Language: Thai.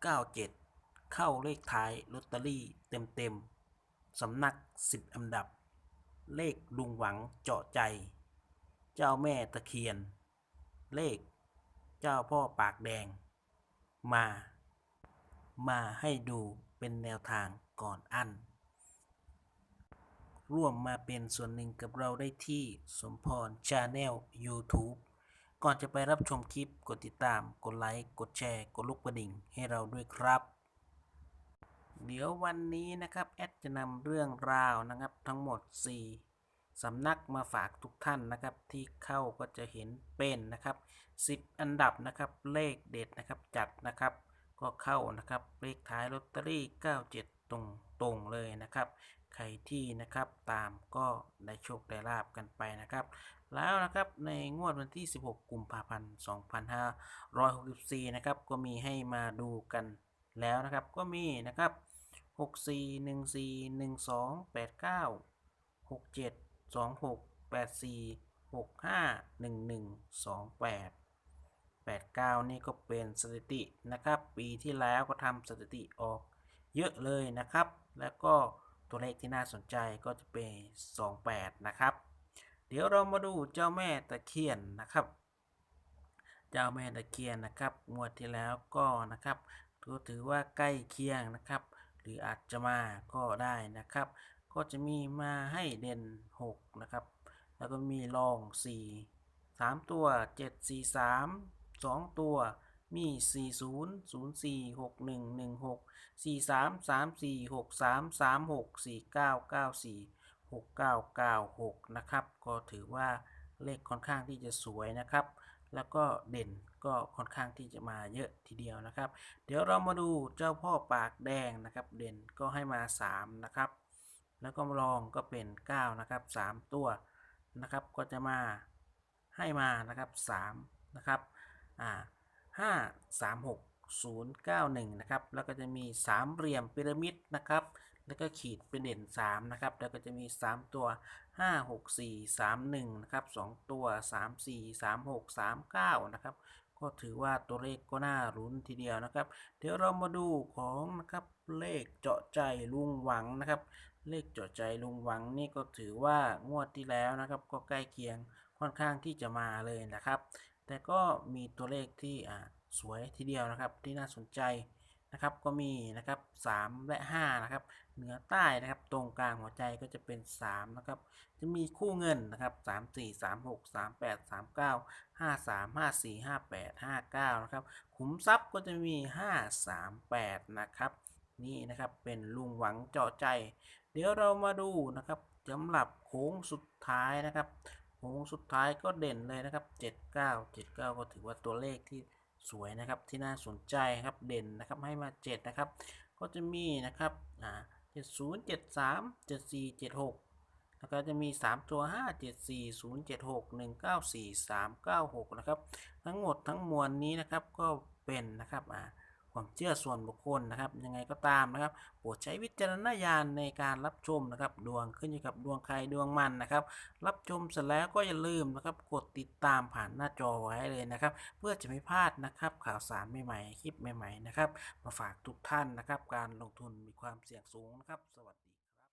97 เข้าเลขท้ายลอตเตอรี่เต็มๆ สำนัก 10 อันดับ เลขลุงหวังเจาะใจ เจ้าแม่ตะเคียน เลข เจ้าพ่อปากแดง มา มาให้ดูเป็นแนวทางก่อนอัน ร่วมมาเป็นส่วนหนึ่งกับเราได้ที่สมพรชาแนล YouTube ก่อนจะไปรับชมคลิปกดติดตาม กดไลค์ กดแชร์ กดลูกกระดิ่งให้เราด้วยครับ เดี๋ยววันนี้นะครับแอดจะนำเรื่องราวนะครับทั้งหมด 4สำนักมาฝากทุกท่านนะครับ ที่เข้าก็จะเห็นเป็นนะครับ 10 อันดับนะครับเลขเด็ดนะครับจัดนะครับก็เข้านะครับเลขท้ายลอตเตอรี่ 97 ตรงตรงๆเลยนะครับ ใครที่นะครับตามก็ได้โชคได้ลาบกันไปนะครับ แล้วนะครับในงวดวันที่ 16 กุมภาพันธ์ 2564 นะครับก็มีให้มาดูกันแล้วนะครับก็มีนะครับ 64 14 12 89 67 26 84 65 11 28 89 นี่ก็เป็นสถิตินะครับ ปีที่แล้วก็ทำสถิติออกเยอะเลยนะครับ แล้วก็ตัวเลขที่น่าสนใจก็จะเป็น 28 นะครับ เดี๋ยวเรามาดูเจ้าแม่ตะเคียนนะครับ เจ้าแม่ตะเคียนนะครับงวดที่แล้วก็นะครับก็ถือว่าใกล้เคียงนะครับ หรืออาจจะมาก็ได้นะครับ ก็จะมีมาให้เด่น 6 นะครับ แล้วก็มีรอง 4 3 ตัว 7 4 3 2 ตัวมี 40 04 61 16 43 34 63 36 49 94 6996 นะครับ ก็ถือว่าเลขค่อนข้างที่จะสวยนะครับ แล้วก็เด่นก็ค่อนข้างที่จะมาเยอะทีเดียวนะครับ เดี๋ยวเรามาดูเจ้าพ่อปากแดงนะครับ เด่นก็ให้มา 3 นะครับ แล้วก็รองก็เป็น 9 นะครับ 3 ตัวนะครับ ก็จะมาให้มานะครับ 3 นะครับ อ่า5 3 6 0 9 1 นะครับ แล้วก็จะมีสามเหลี่ยมพีระมิดนะครับ แล้วก็ขีดเป็นเด่น 3 นะครับ แล้วก็จะมี 3 ตัว 5 6 4 3 1 นะครับ 2 ตัว 3 4 3 6 3 9 นะครับ ก็ถือว่าตัวเลขก็น่ารุ้นทีเดียวนะครับ เดี๋ยวเรามาดูของนะครับเลขเจาะใจลุงหวังนะครับ เลขเจาะใจลุงหวังนี่ก็ถือว่างวดที่แล้วนะครับ ก็ใกล้เคียงค่อนข้างที่จะมาเลยนะครับ แต่ก็มีตัวเลขที่อ่า สวยทีเดียวนะครับที่น่าสนใจนะครับก็มีนะครับ3และ5นะครับเหนือใต้นะครับตรงกลางหัวใจก็จะเป็น3นะครับจะมีคู่เงินนะครับ3 4 3 6 3 8 3 9 5 3 5 4 5 8 5 9นะครับขุมทรัพย์ก็จะมี 5 3 8นะครับนี่นะครับเป็นลุงหวังเจาะใจ เดี๋ยวเรามาดูนะครับสำหรับโค้งสุดท้ายนะครับโค้งสุดท้ายก็เด่นเลยนะครับ 79 79 ก็ถือว่าตัวเลขที่ สวยนะครับที่น่าสนใจครับเด่นนะครับให้มา 7 นะครับ ก็จะมีนะครับอ่า70 73 74 76แล้วก็จะมี 3 ตัว 5 7 4 0 7 6 1 9 4 3 9 6 นะครับ ทั้งหมดทั้งมวลนี้นะครับก็เป็นนะครับอ่า ความเชื่อส่วนบุคคลนะครับ ยังไงก็ตามนะครับโปรดใช้วิจารณญาณในการรับชมนะครับ ดวงขึ้นอยู่กับดวงใครดวงมันนะครับ รับชมเสร็จแล้วก็อย่าลืมนะครับ กดติดตามผ่านหน้าจอไว้เลยนะครับ เพื่อจะไม่พลาดนะครับ ข่าวสารใหม่ๆคลิปใหม่ๆนะครับ มาฝากทุกท่านนะครับ การลงทุนมีความเสี่ยงสูงนะครับ สวัสดี